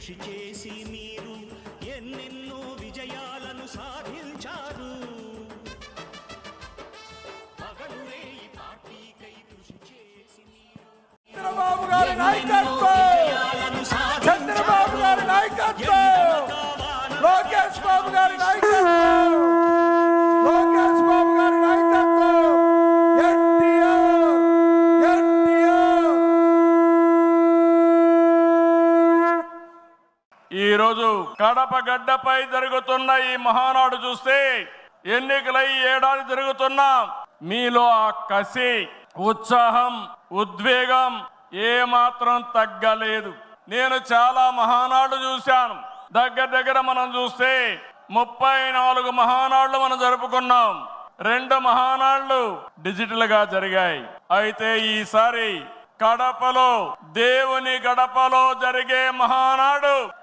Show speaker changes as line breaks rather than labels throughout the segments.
కృషి చేసి మీరు ఎన్నెన్నో విజయాలను సాధించారు.
చంద్రబాబు గారి నాయకత్వం
ఈరోజు కడప గడ్డపై జరుగుతున్న ఈ మహానాడు చూస్తే ఎన్నికలై ఏడాది జరుగుతున్నా మీలో ఆ కసి ఉత్సాహం ఉద్వేగం ఏమాత్రం తగ్గలేదు. నేను చాలా మహానాడు చూశాను. దగ్గర దగ్గర మనం చూస్తే ముప్పై నాలుగు మహానాళ్ళు మనం జరుపుకున్నాం. రెండు మహానాళ్ళు డిజిటల్గా జరిగాయి. అయితే ఈసారి కడపలో దేవుని గడపలో జరిగే మహానాడు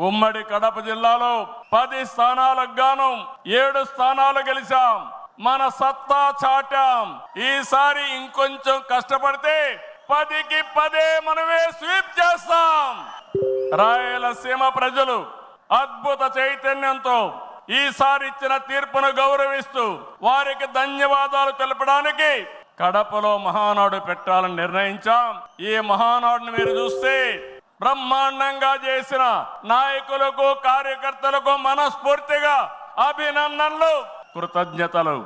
ఉమ్మడి కడప జిల్లాలో పది స్థానాలకు గాను ఏడు స్థానాలు గెలిచాం. మన సత్తా చాటాం. ఈసారి ఇంకొంచెం కష్టపడితే పదికి పదే మనమే స్వీప్ చేస్తాం. రాయలసీమ ప్రజలు అద్భుత చైతన్యంతో ఈసారి ఇచ్చిన తీర్పును గౌరవిస్తూ వారికి ధన్యవాదాలు తెలపడానికి కడపలో మహానాడు పెట్టాలని నిర్ణయించాం. ఈ మహానాడును మీరు చూస్తే బ్రహ్మాండంగా చేసిన నాయకులకు కార్యకర్తలకు మనస్ఫూర్తిగా అభినందనలు కృతజ్ఞతలు.